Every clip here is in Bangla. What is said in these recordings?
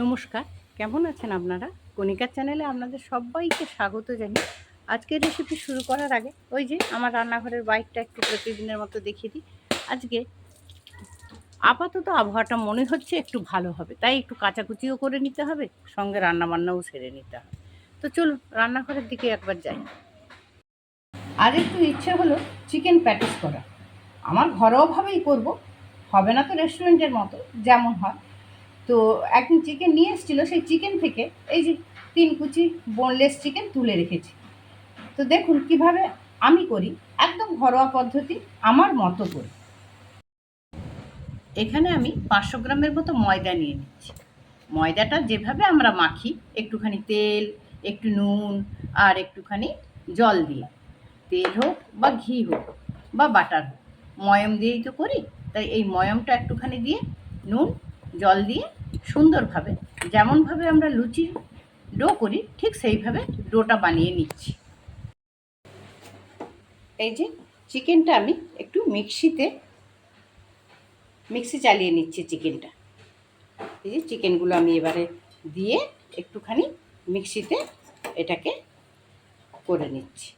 নমস্কার, কেমন আছেন আপনারা? কণিকার চ্যানেলে আপনাদের সবাইকে স্বাগত জানিয়ে আজকের রেসিপি শুরু করার আগে ওই যে আমার রান্নাঘরের বাইকটা একটু প্রতিদিনের মতো দেখিয়ে দিই। আজকে আপাতত আবহাওয়াটা মনে হচ্ছে একটু ভালো হবে, তাই একটু কাচাকুচিও করে নিতে হবে, সঙ্গে রান্নাবান্নাও সেরে নিতে হবে। তো চলুন, রান্নাঘরের দিকে একবার যাই। আজ একটু ইচ্ছে হলো চিকেন প্যাটিস করা আমার ঘরোয়াভাবেই করব, হবে না তো রেস্টুরেন্টের মতো, যেমন হয়। তো একদিন চিকেন নিয়ে এসেছিল, সেই চিকেন থেকে এই যে তিন কুচি বোনলেস চিকেন তুলে রেখেছি। তো দেখুন কীভাবে আমি করি, একদম ঘরোয়া পদ্ধতি আমার মতো করে। এখানে আমি পাঁচশো গ্রামের মতো ময়দা নিয়ে নিচ্ছি। ময়দাটা যেভাবে আমরা মাখি, একটুখানি তেল, একটু নুন আর একটুখানি জল দিয়ে। তেল হোক বা ঘি হোক বা বাটার হোক। ময়ম দিয়েই তো করি, তাই এই ময়মটা একটুখানি দিয়ে নুন জল দিয়ে সুন্দরভাবে, যেমনভাবে আমরা লুচির ডো করি, ঠিক সেইভাবে ডোটা বানিয়ে নিচ্ছি। এই যে চিকেনটা আমি একটু মিক্সিতে, মিক্সি চালিয়ে নিচ্ছি চিকেনটা। এই যে চিকেনগুলো আমি এবারে দিয়ে একটুখানি মিক্সিতে এটাকে করে নিচ্ছি।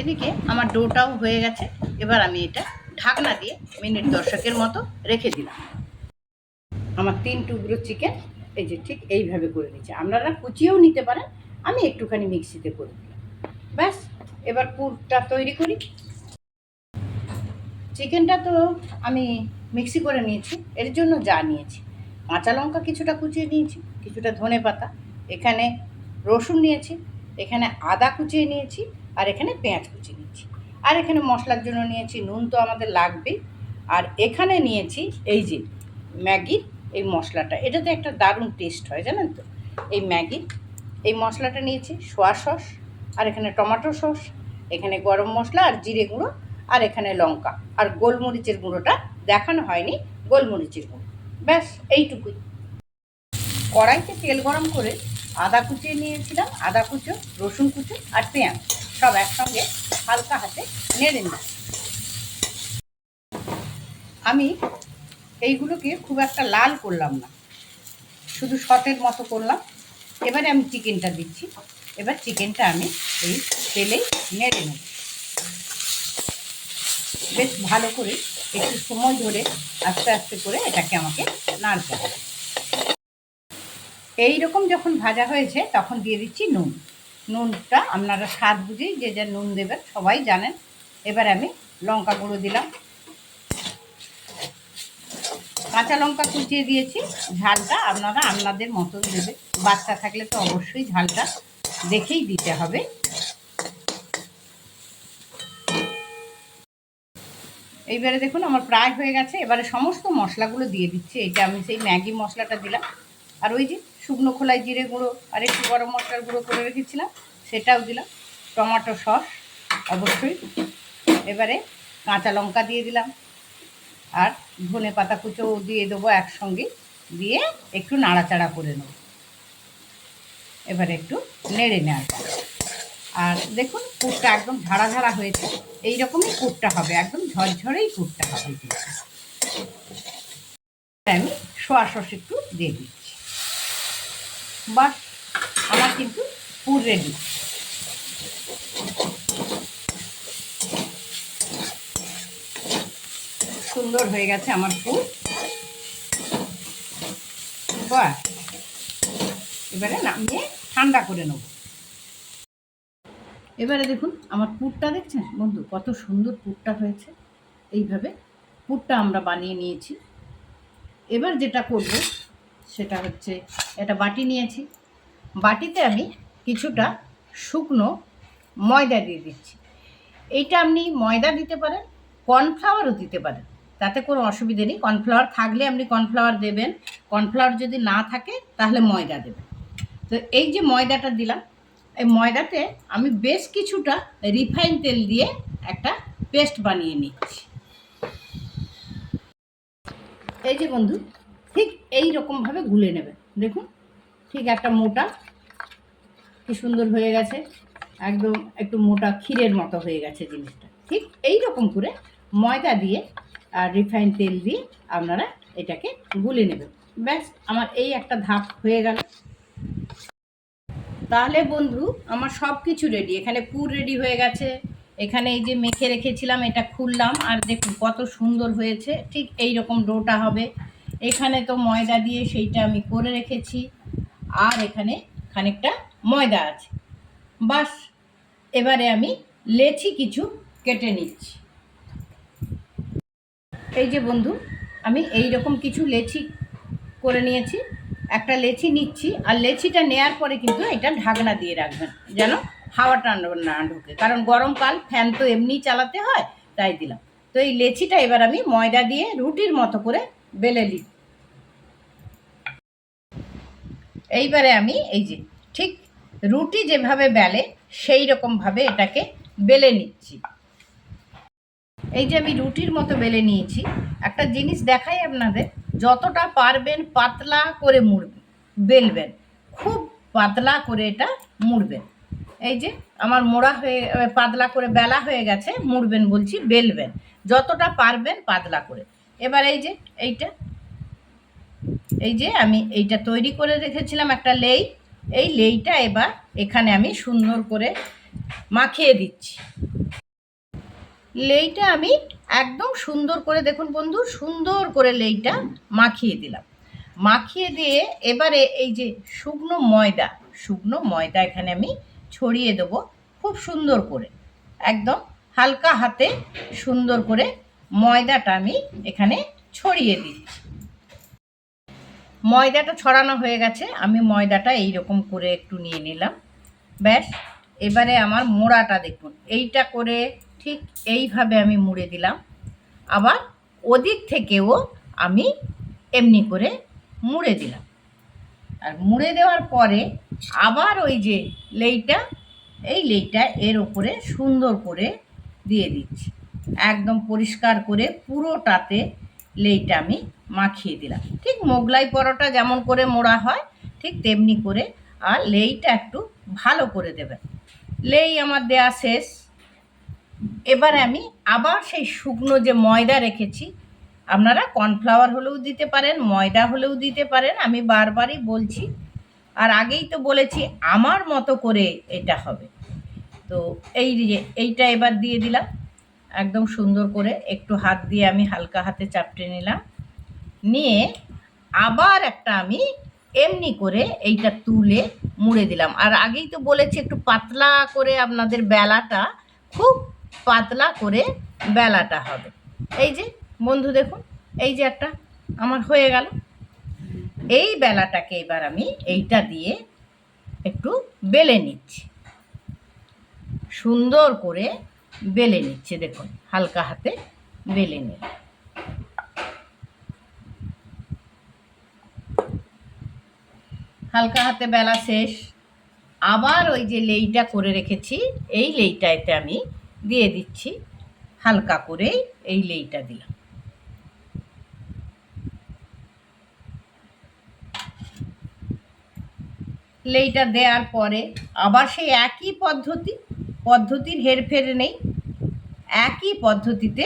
এদিকে আমার ডোটাও হয়ে গেছে। এবার আমি এটা ঢাকনা দিয়ে মিনিট দশকের মতো রেখে দিলাম। আমার তিন টুকরো চিকেন, এই যে ঠিক এইভাবে করে নিচ্ছে আপনারা কুচিয়েও নিতে পারেন, আমি একটুখানি মিক্সিতে করে দিলাম। ব্যাস, এবার পুরটা তৈরি করি। চিকেনটা তো আমি মিক্সি করে নিয়েছি, এর জন্য যা নিয়েছি। কাঁচা লঙ্কা কিছুটা কুচিয়ে নিয়েছি, কিছুটা ধনে পাতা, এখানে রসুন নিয়েছি, এখানে আদা কুচিয়ে নিয়েছি আর এখানে পেঁয়াজ কুচি নিচ্ছি আর এখানে মশলার জন্য নিয়েছি নুন তো আমাদের লাগবেই। আর এখানে নিয়েছি এই যে ম্যাগির এই মশলাটা। এটাতে একটা দারুণ টেস্ট হয়, জানেন তো? এই ম্যাগির এই মশলাটা নিয়েছি, সোয়া সস, আর এখানে টমেটো সস, এখানে গরম মশলা আর জিরে গুঁড়ো, আর এখানে লঙ্কা। আর গোলমরিচের গুঁড়োটা দেখানো হয়নি, গোলমরিচের গুঁড়ো। ব্যাস, এইটুকুই। কড়াইতে তেল গরম করে আদা কুচিয়ে নিয়েছিলাম, আদা কুচো, রসুন কুচো আর পেঁয়াজ। সব একসঙ্গে হালকা হাতে নেড়ে নিই আমি এইগুলোকে খুব একটা লাল করলাম না। শুধু শটের মতো করলাম। এবারে আমি চিকেনটা দিচ্ছি। এবার চিকেনটা আমি এই তেলেই নেড়ে নেব। বেশ ভালো করে একটু সময় ধরে আস্তে আস্তে করে এটাকে আমাকে নাড়তে হবে। এই রকম যখন ভাজা হয়েছে, তখন দিয়ে দিচ্ছি নুন। নুনটা আপনারা স্বাদ বুঝেই যে যা নুন দেবেন, সবাই জানেন। এবার আমি লঙ্কা গুঁড়ো দিলাম। কাঁচা লঙ্কা কুচিয়ে দিয়েছি, ঝালটা আপনারা আপনাদের মতন দেবে বাচ্চা থাকলে তো অবশ্যই ঝালটা দেখেই দিতে হবে। এইবারে দেখুন আমার প্রায় হয়ে গেছে। এবারে সমস্ত মশলাগুলো দিয়ে দিচ্ছি। এটা আমি সেই ম্যাগি মশলাটা দিলাম। আর ওই যে শুকনো খোলায় জিরে গুঁড়ো আর একটু গরম মশলার গুঁড়ো করে রেখেছিলাম, সেটাও দিলাম। টমেটো সস, অবশ্যই। এবারে কাঁচা লঙ্কা দিয়ে দিলাম। আর ধনে পাতা কুচো দিয়ে দেবো একসঙ্গে, দিয়ে একটু নাড়াচাড়া করে নেব। এবারে একটু নেড়ে নেওয়ার পর। আর দেখুন, পুরটা একদম ঝাড়া ঝাড়া হয়েছে। এই রকমই পুরটা হবে, একদম ঝরঝরেই পুরটা হবে। আমি সোয়া সস একটু দিয়ে দিচ্ছি। বাস, আমার কিন্তু পুর রেডি সুন্দর হয়ে গেছে আমার পুর। এবারে নামিয়ে ঠান্ডা করে নেব। এবারে দেখুন, আমার পুরটা দেখছেন বন্ধু, কত সুন্দর পুরটা হয়েছে। এইভাবে পুরটা আমরা বানিয়ে নিয়েছি। এবার যেটা করব সেটা হচ্ছে একটা বাটি নিয়েছি। বাটিতে আমি কিছুটা শুকনো ময়দা দিয়ে দিচ্ছি। এইটা আপনি ময়দা দিতে পারেন, কর্নফ্লাওয়ারও দিতে পারেন। তাতে কোনো অসুবিধে নেই। কর্নফ্লাওয়ার থাকলে আপনি কর্নফ্লাওয়ার দেবেন। কর্নফ্লাওয়ার যদি না থাকে, তাহলে ময়দা দেবেন। তো এই যে ময়দাটা দিলাম, এই ময়দাতে আমি বেশ কিছুটা রিফাইন তেল দিয়ে একটা পেস্ট বানিয়ে নিচ্ছি। এই যে বন্ধু এই রকমভাবে গুলে নেবেন দেখুন, ঠিক একটা মোটা, কি সুন্দর হয়ে গেছে। একদম একটু মোটা ক্ষীরের মতো হয়ে গেছে জিনিসটা। ঠিক এই রকম করে ময়দা দিয়ে আর রিফাইন তেল দিয়ে আপনারা এটাকে গুলে নেবেন। ব্যাস, আমার এই একটা ধাপ হয়ে গেল। তাহলে বন্ধু, আমার সব কিছু রেডি এখানে পুর রেডি হয়ে গেছে। এখানে এই যে মেখে রেখেছিলাম, এটা খুললাম। আর দেখুন কত সুন্দর হয়েছে। ঠিক এই রকম ডোটা হবে। এখানে তো ময়দা দিয়ে সেইটা আমি করে রেখেছি। আর এখানে খানিকটা ময়দা আছে। বাস, এবারে আমি লেচি কিছু কেটে নিচ্ছি। এই যে বন্ধু, আমি এই রকম কিছু লেচি করে নিয়েছি। একটা লেচি নিচ্ছি, আর লেচিটা নেয়ার পরে কিন্তু এটা ঢাকনা দিয়ে রাখবেন। যেন হাওয়াটা না ঢোকে। কারণ গরমকাল ফ্যান তো এমনি চালাতে হয়, তাই দিলাম। তো এই লেচিটা এবার আমি ময়দা দিয়ে রুটির মতো করে বেলে নিই এইবারে আমি এই যে ঠিক রুটি যেভাবে বেলে, সেই রকমভাবে এটাকে বেলে নিচ্ছি। এই যে আমি রুটির মতো বেলে নিয়েছি। একটা জিনিস দেখাই আপনাদের, যতটা পারবেন পাতলা করে মুড়বেন বেলবেন, খুব পাতলা করে এটা মুড়বেন। এই যে আমার মোড়া হয়ে, পাতলা করে বেলা হয়ে গেছে, মুড়বেন বলছি, বেলবেন, যতটা পারবেন পাতলা করে। এবার এই যে এইটা এই যে আমি এইটা তৈরি করে রেখেছিলাম একটা লেই। এই লেইটা এবার এখানে আমি সুন্দর করে মাখিয়ে দিচ্ছি। লেইটা আমি একদম সুন্দর করে, দেখুন বন্ধু, সুন্দর করে লেইটা মাখিয়ে দিলাম। মাখিয়ে দিয়ে এবারে এই যে শুকনো ময়দা শুকনো ময়দা এখানে আমি ছড়িয়ে দেবো খুব সুন্দর করে। একদম হালকা হাতে সুন্দর করে ময়দাটা আমি এখানে ছড়িয়ে দিচ্ছি। ময়দাটা ছড়ানো হয়ে গেছে, আমি ময়দাটা এই রকম করে একটু নিয়ে নিলাম। ব্যাস, এবারে আমার মোড়াটা দেখুন, এইটা করে ঠিক এইভাবে আমি মুড়ে দিলাম। আবার ওদিক থেকেও আমি এমনি করে মুড়ে দিলাম। আর মুড়ে দেওয়ার পরে আবার ওই যে লেইটা, এই লেইটা এর ওপরে সুন্দর করে দিয়ে দিচ্ছি। একদম পরিষ্কার করে পুরোটাতে লেইটা আমি মাখিয়ে দিলাম। ঠিক মোগলাই পরোটা যেমন করে মোড়া হয়, ঠিক তেমনি করে। আর লেইটা একটু ভালো করে দেবেন। লেই আমার দেয়া শেষ। এবারে আমি আবার সেই শুকনো যে ময়দা রেখেছি, আপনারা কর্নফ্লাওয়ার হলেও দিতে পারেন, ময়দা হলেও দিতে পারেন, আমি বারবারই বলছি। আর আগেই তো বলেছি, আমার মতো করে এটা হবে। তো এই এইটা এবার দিয়ে দিলাম। একদম সুন্দর করে একটু হাত দিয়ে আমি হালকা হাতে চাপটে নিলাম। নিয়ে আবার একটা আমি এমনি করে এইটা তুলে মুড়ে দিলাম। আর আগেই তো বলেছি একটু পাতলা করে আপনাদের বেলাটা, খুব পাতলা করে বেলাটা হবে। এই যে বন্ধু দেখুন, এই যে একটা আমার হয়ে গেল। এই বেলাটাকে এবার আমি এইটা দিয়ে একটু বেলে নিচ্ছি। সুন্দর করে বেলে নিচ্ছে, দেখুন, হালকা হাতে বেলে নিয়ে হালকা হাতে বেলা শেষ। আবার ওই যে লেইটা করে রেখেছি, এই লেইটাতে আমি দিয়ে দিচ্ছি, হালকা করে এই লেইটা দিলাম। লেইটা দেওয়ার পরে আবার সেই একই পদ্ধতি, পদ্ধতির হেরফের নেই। একই পদ্ধতিতে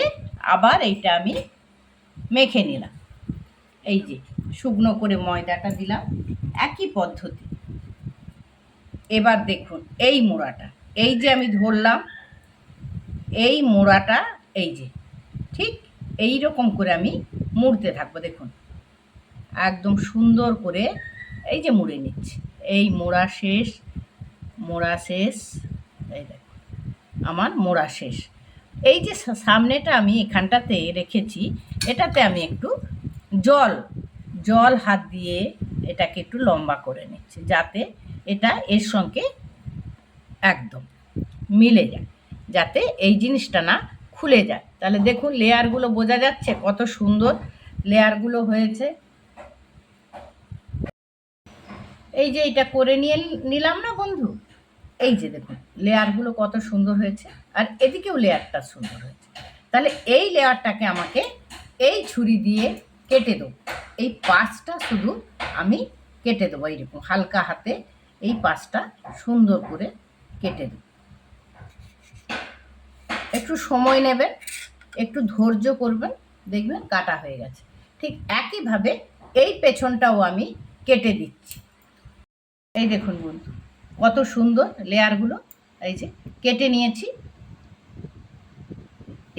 আবার এইটা আমি মেখে নিলাম। এই যে শুকনো করে ময়দাটা দিলাম, একই পদ্ধতি। এবার দেখুন, এই মোড়াটা, এই যে আমি ধরলাম, এই মোড়াটা এই যে, ঠিক এই রকম করে আমি মুড়তে থাকব, দেখুন। একদম সুন্দর করে এই যে মুড়ে নিচ্ছি। এই মোড়া শেষ মোড়া শেষ, এই দেখো আমার মোড়া শেষ। এই যে সামনেটা আমি এখানটাতে রেখেছি, এটাতে আমি একটু জল জল হাত দিয়ে এটাকে একটু লম্বা করে নিচ্ছি, যাতে এটা এর সঙ্গে একদম মিলে যায়, যাতে এই জিনিসটা না খুলে যায়। তাহলে দেখুন লেয়ারগুলো বোঝা যাচ্ছে কত সুন্দর লেয়ারগুলো হয়েছে। এই যে এটা করে নিয়ে নিলাম না বন্ধু? এই যে দেখুন, লেয়ারগুলো কত সুন্দর হয়েছে, আর এদিকেও লেয়ারটা সুন্দর হয়েছে। তাহলে এই লেয়ারটাকে আমাকে এই ছুরি দিয়ে কেটে দেবো। এই পাঁচটা শুধু আমি কেটে দেবো এইরকম, হালকা হাতে এই পাঁচটা সুন্দর করে কেটে দেবো। একটু সময় নেবেন, একটু ধৈর্য করবেন, দেখবেন কাটা হয়ে গেছে। ঠিক একইভাবে এই পেছনটাও আমি কেটে দিচ্ছি। এই দেখুন বন্ধু কত সুন্দর লেয়ারগুলো, এই যে কেটে নিয়েছি।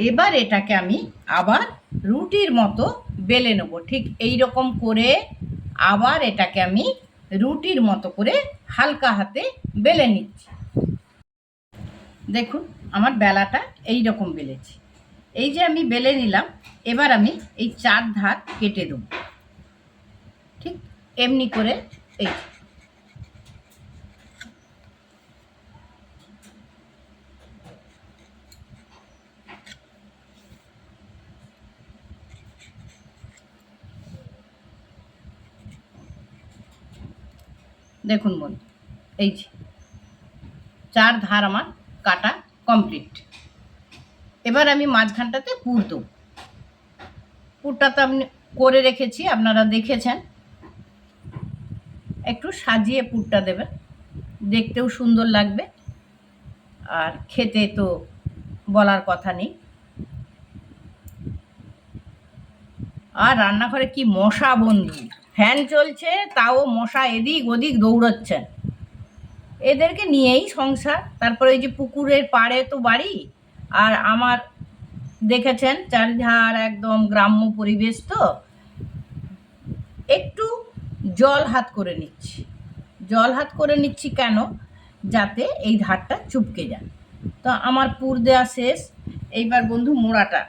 এবার এটাকে আমি আবার রুটির মতো বেলে নেব, ঠিক এই রকম করে আবার এটাকে আমি রুটির মতো করে হালকা হাতে বেলে নিচ্ছি। দেখুন, আমার বেলাটা এই রকম বেলেছি। এই যে আমি বেলে নিলাম, এবার আমি এই চার ধার কেটে দেবো। ঠিক এমনি করে এই দেখুন বন্ধু, এই যে চার ধার আমার কাটা কমপ্লিট এবার আমি মাঝখানটাতে পুর দেবো। পুরটা তো আমি করে রেখেছি, আপনারা দেখেছেন। একটু সাজিয়ে পুরটা দেবেন, দেখতেও সুন্দর লাগবে। আর খেতে তো বলার কথা নেই। আর রান্নাঘরে কি মশা বন্ধু। ফ্যান চলছে, তাও মশা এদিক ওদিক দৌড়চ্ছেন। এদেরকে নিয়েই সংসার। তারপরে ওই যে পুকুরের পাড়ে তো বাড়ি, আর আমার দেখেছেন চারিধার একদম গ্রাম্য পরিবেশ তো। একটু জল হাত করে নিচ্ছি। জল হাত করে নিচ্ছি কেন? যাতে এই ধারটা চুপকে যায়। তো আমার পুর দেওয়া শেষ। এইবার বন্ধু মোড়াটা।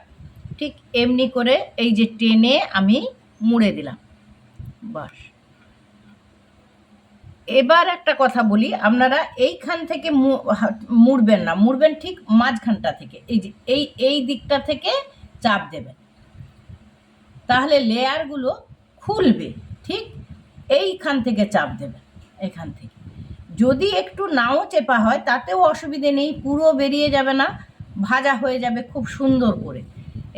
ঠিক এমনি করে এই যে টেনে আমি মুড়ে দিলাম। বাস এবার একটা কথা বলি, আপনারা এইখান থেকে মুড়বেন না, মুড়বেন ঠিক মাঝখানটা থেকে, এই যে, এই এই দিকটা থেকে চাপ দেবেন। তাহলে লেয়ারগুলো খুলবে, ঠিক এইখান থেকে চাপ দেবেন, এখান থেকে। যদি একটু নাও চেপা হয়, তাতেও অসুবিধে নেই, পুরো বেরিয়ে যাবে না, ভাজা হয়ে যাবে খুব সুন্দর করে।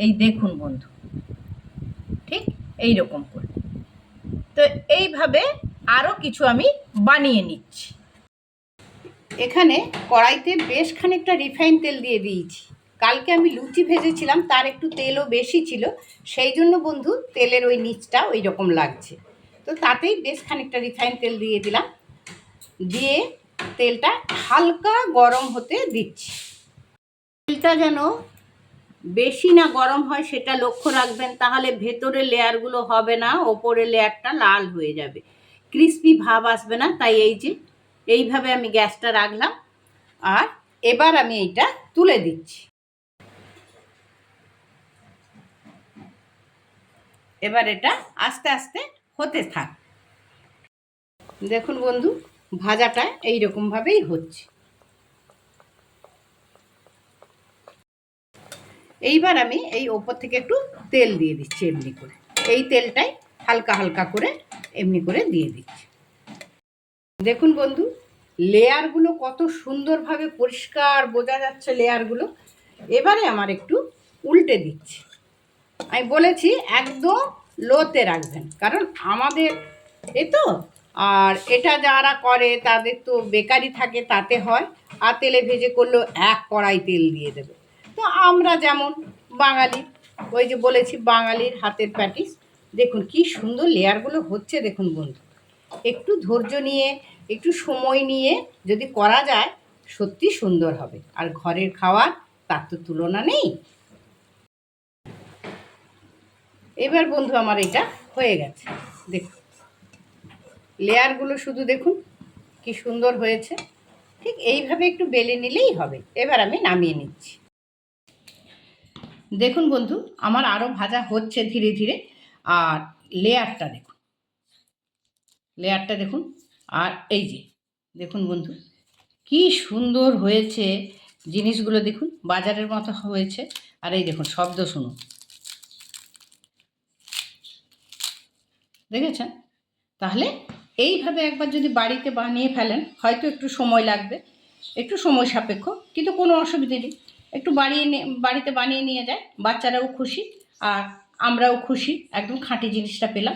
এই দেখুন বন্ধু, ঠিক এই রকম করে। তো এইভাবে আরও কিছু আমি বানিয়ে নিচ্ছি। এখানে কড়াইতে বেশ খানিকটা রিফাইন তেল দিয়ে দিয়েছি। কালকে আমি লুচি ভেজেছিলাম, তার একটু তেলও বেশি ছিল। সেই জন্য বন্ধু, তেলের ওই নিচটা ওই রকম লাগছে। তো তাতেই বেশ খানিকটা রিফাইন তেল দিয়ে দিলাম। দিয়ে তেলটা হালকা গরম হতে দিচ্ছি। তেলটা যেন বেশি না গরম হয় সেটা লক্ষ্য রাখবেন, তাহলে ভেতরে লেয়ারগুলো হবে না, ওপরে লেয়ারটা লাল হয়ে যাবে। ক্রিস্পি ভাব আসবে না, তাই এই যে, এইভাবে আমি গ্যাসটা রাখলাম। আর এবার আমি এইটা তুলে দিচ্ছি। এবার এটা আস্তে আস্তে হতে থাক। দেখুন বন্ধু, ভাজাটা এই রকমভাবেই হচ্ছে। এইবার আমি এই ওপর থেকে একটু তেল দিয়ে দিচ্ছি এমনি করে। এই তেলটাই হালকা হালকা করে এমনি করে দিয়ে দিচ্ছি। দেখুন বন্ধু, লেয়ারগুলো কত সুন্দরভাবে পরিষ্কার বোঝা যাচ্ছে লেয়ারগুলো। এবারে আমার একটু উল্টে দিচ্ছি। আমি বলেছি একদম লোতে রাখবেন, কারণ আমাদের এ তো, আর এটা যারা করে তাদের তো বেকারি থাকে, তাতে হয়। আর তেলে ভেজে করলেও এক কড়াই তেল দিয়ে দেবে। তো আমরা যেমন বাঙালি, ওই যে বলেছি বাঙালির হাতের প্যাটিস। দেখুন কি সুন্দর লেয়ারগুলো হচ্ছে, দেখুন বন্ধু। একটু ধৈর্য নিয়ে, একটু সময় নিয়ে যদি করা যায়, সত্যি সুন্দর হবে। আর ঘরের খাওয়ার, তার তো তুলনা নেই। এবার বন্ধু আমার এটা হয়ে গেছে। দেখুন লেয়ারগুলো শুধু দেখুন, কি সুন্দর হয়েছে। ঠিক এইভাবে একটু বেলে নিলেই হবে। এবার আমি নামিয়ে নিচ্ছি। দেখুন বন্ধু, আমার আরও ভাজা হচ্ছে ধীরে ধীরে। আর লেয়ারটা দেখুন। লেয়ারটা দেখুন। আর এই যে, দেখুন বন্ধু, কি সুন্দর হয়েছে জিনিসগুলো দেখুন, বাজারের মতো হয়েছে। আর এই দেখুন, শব্দ শুনুন। দেখেছেন? তাহলে এইভাবে একবার যদি বাড়িতে বানিয়ে ফেলেন, হয়তো একটু সময় লাগবে, একটু সময় সাপেক্ষ, কিন্তু কোনো অসুবিধে নেই। একটু বাড়িয়ে বাড়িতে বানিয়ে নিয়ে যায়। বাচ্চারাও খুশি আর আমরাও খুশি। একদম খাঁটি জিনিসটা পেলাম।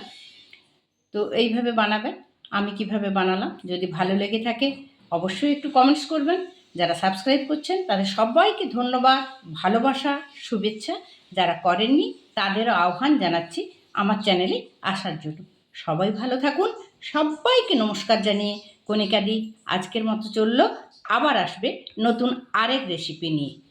তো এইভাবে বানাবেন। আমি কীভাবে বানালাম? যদি ভালো লেগে থাকে, অবশ্যই একটু কমেন্টস করবেন। যারা সাবস্ক্রাইব করছেন, তাদের সবাইকে ধন্যবাদ, ভালোবাসা, শুভেচ্ছা। যারা করেননি, তাদেরও আহ্বান জানাচ্ছি আমার চ্যানেলে আসার জন্য। সবাই ভালো থাকুন। সবাইকে নমস্কার জানিয়ে কণিকাদি আজকের মতো চলল। আবার আসবে নতুন আরেক রেসিপি নিয়ে।